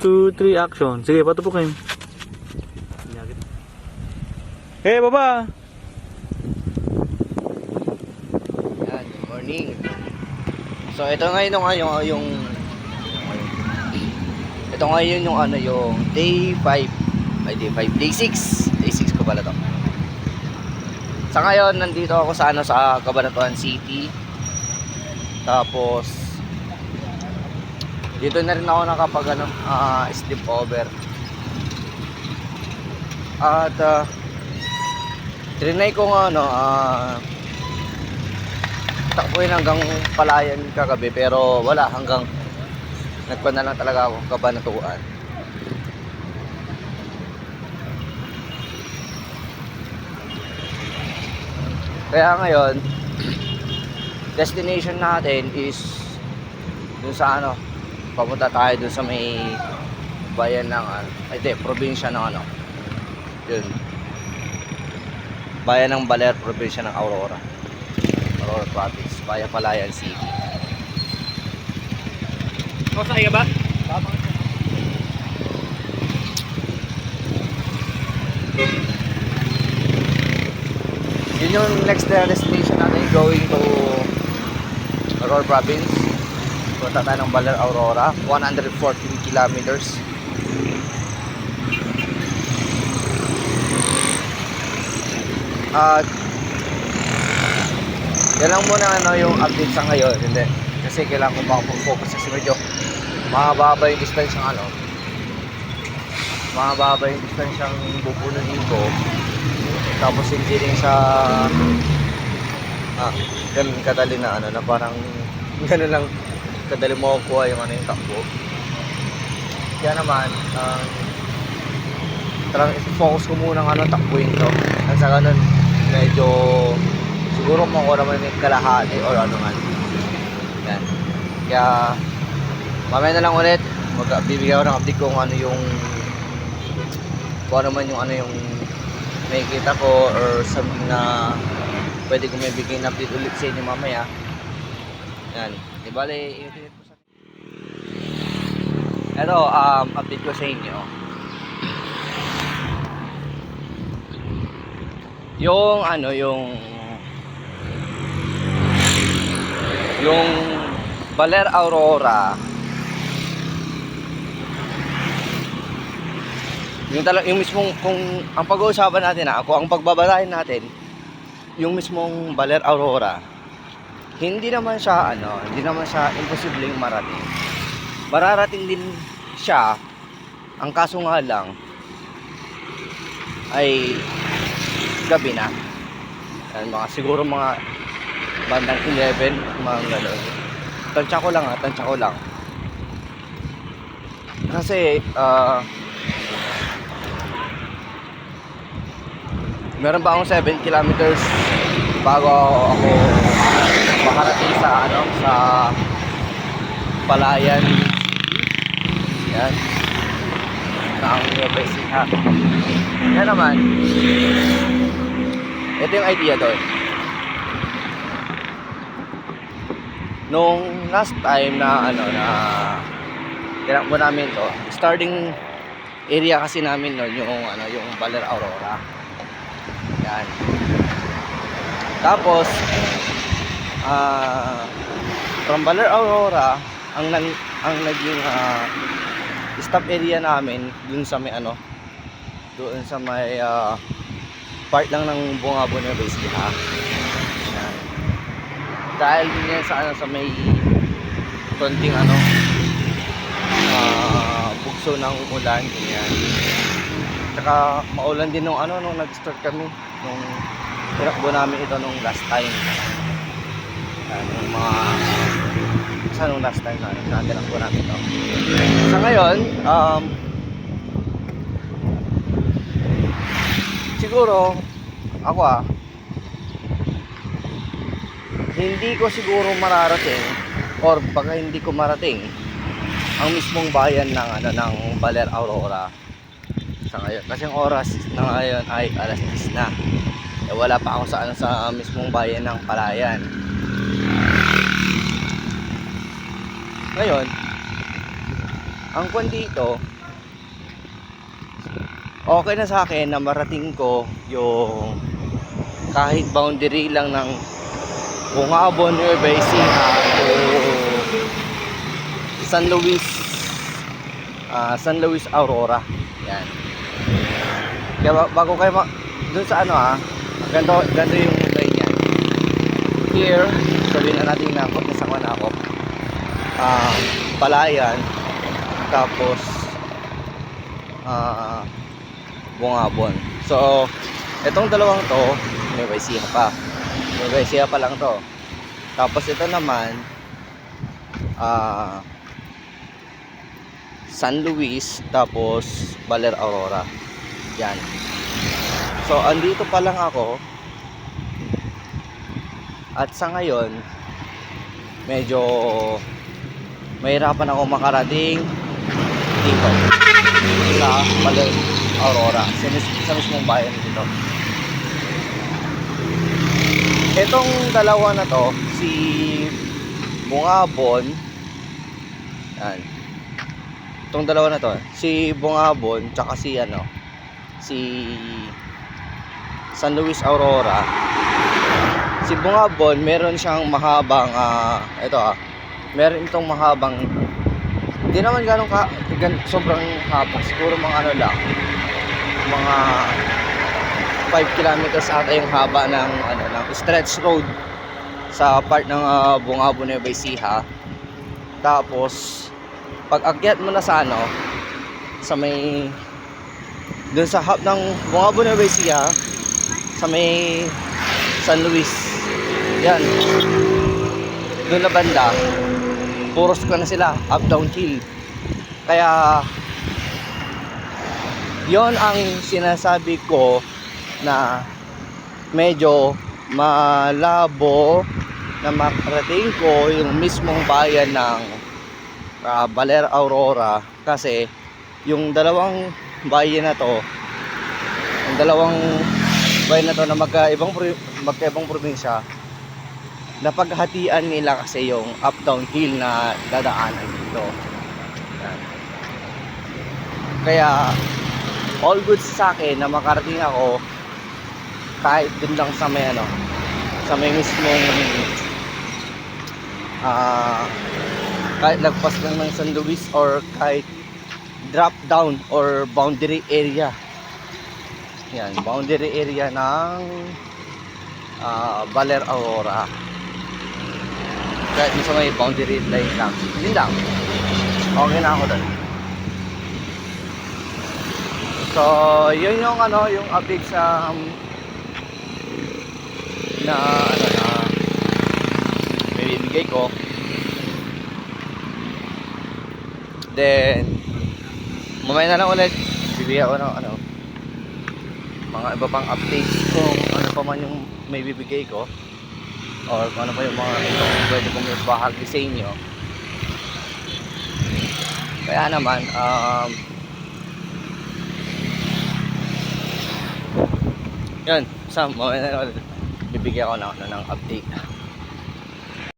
2, 3, action. Sige, patupukin. Hey, baba! Yan, good morning. So ito ngayon yung yung, yung ito ngayon yung ano yung day 5 ay day 5 day 6 day 6 ko pala to sa ngayon nandito ako sa ano sa Cabanatuan City tapos dito na rin ako nakapag ano ah, sleep over. At uh, trinay ko nga ano ah takbuhin hanggang palayan kagabi pero wala hanggang nagpa na lang talaga ako kabanatuan kaya ngayon destination natin is dun sa ano papunta tayo dun sa may bayan ng ano ay di, probinsya ng ano yun bayan ng Baler probinsya ng Aurora Aurora Province, Paya Palayan City. Masaya ba? Yun yung next destination natin going to Aurora Province. Punta tayo ng Baler Aurora, 114 kilometers. At yan lang muna ano yung update sa ngayon. Hindi. Kasi kailangan ko makapag-focus kasi medyo mahaba yung distance ng ano. Mahaba yung distance ang bubunuhin ko. Tapos hindi rin siya ah, ganun kadali na ano na parang ganun lang kadali mo kuha yung ano yung takbo. Kaya naman, um, talagang i-focus ko muna ng ano takbuhin to. At sa ganun, medyo siguro makuha naman yung kalahati or ano man. Yan. Kaya mamaya na lang ulit magbibigay ako ng update kung ano yung kung ano man yung ano yung nakikita ko or something na pwede ko may bigay na update ulit sa inyo mamaya. Yan. Di bale, i-update ko sa Ito, um, update ko sa inyo. Yung ano, yung yung Baler Aurora. Yung talag yung mismong kung ang pag-uusapan natin na ako ang pagbabalahin natin yung mismong Baler Aurora hindi naman siya ano hindi naman siya imposibleng marating. Mararating din siya. Ang kaso nga lang ay gabi na. Yan, mga siguro mga bandang 11 mga gano'n. Tansya ko lang ha tansya ko lang. Kasi ah meron pa akong 7 kilometers bago ako makarating sa ano sa Palayan. Yan. Ang Nueva Ecija yan naman. Ito yung idea doon. Nung last time na ano na tinakbo namin to starting area kasi namin noon yung ano yung Baler Aurora. Yan. Tapos, ah, from Baler Aurora, ang nan, ang naging ah, stop area namin dun sa may ano, doon sa may ah, part lang ng Bungabo na base ha. Yan. Dahil din yan sa ano sa may konting ano ah, bugso ng ulan ganyan. Tsaka maulan din nung ano nung nag-start kami nung tinakbo namin ito nung last time. Yan, yung mga sa nung last time na, na tinakbo namin ito. Sa ngayon, um, siguro, ako ah, hindi ko siguro mararating or baka hindi ko marating ang mismong bayan ng ano ng Baler Aurora sa ngayon. Kasi ang oras na ngayon ay alas 10 na. Eh, wala pa ako sa ano sa mismong bayan ng Palayan. Ngayon, ang kwan dito, okay na sa akin na marating ko yung kahit boundary lang ng Bungabon, Ecija to San Luis ah, San Luis Aurora. Yan. Kaya ba- bago kayo ma- dun sa ano ah ganito, ganito yung line yan here sabihin na natin na ako nasa kwan ako ah palayan. Tapos ah bungabon. So itong dalawang to Nueva Ecija pa. Nueva Ecija pa lang to. Tapos ito naman ah San Luis tapos Baler Aurora. Yan. So andito pa lang ako. At sa ngayon medyo mahirapan ako makarating. Dito sa Baler Aurora. Sa, sa mismong bayan dito itong dalawa na to si Bungabon yan. Itong dalawa na to si Bungabon tsaka si ano si San Luis Aurora. Si Bungabon meron siyang mahabang ah ito ah meron itong mahabang hindi naman ganun ka gan, sobrang haba siguro mga ano lang mga 5 kilometers ata yung haba ng ano ng stretch road sa part ng uh, Bungabon Nueva Ecija. Tapos pag akyat mo na sa ano sa may dun sa hub ng Bungabon Nueva Ecija sa may San Luis. Yan. Doon na banda puros ko na sila up down hill kaya yon ang sinasabi ko na medyo malabo na makarating ko yung mismong bayan ng uh, Baler Aurora. Kasi yung dalawang bayan na to yung dalawang bayan na to na magkaibang magkaibang probinsya napaghatian nila kasi yung up down hill na dadaanan dito. Kaya all good sa akin na makarating ako kahit dun lang sa may ano sa may mismong ah kahit lagpas lang ng San Luis or kahit drop down or boundary area. Yan boundary area ng ah Baler Aurora kahit sa may boundary line lang. Yun lang. Okay na ako doon so yun yung ano yung update sa um, na ano na may bibigay ko. Then mamaya na lang ulit. Bibigyan ko ng ano mga iba pang updates kung ano pa man yung may bibigay ko or kung ano pa yung mga ibang pwede kong ibahagi sa inyo. Kaya naman um, yun sa na lang ulit bibigyan ko ng, ng update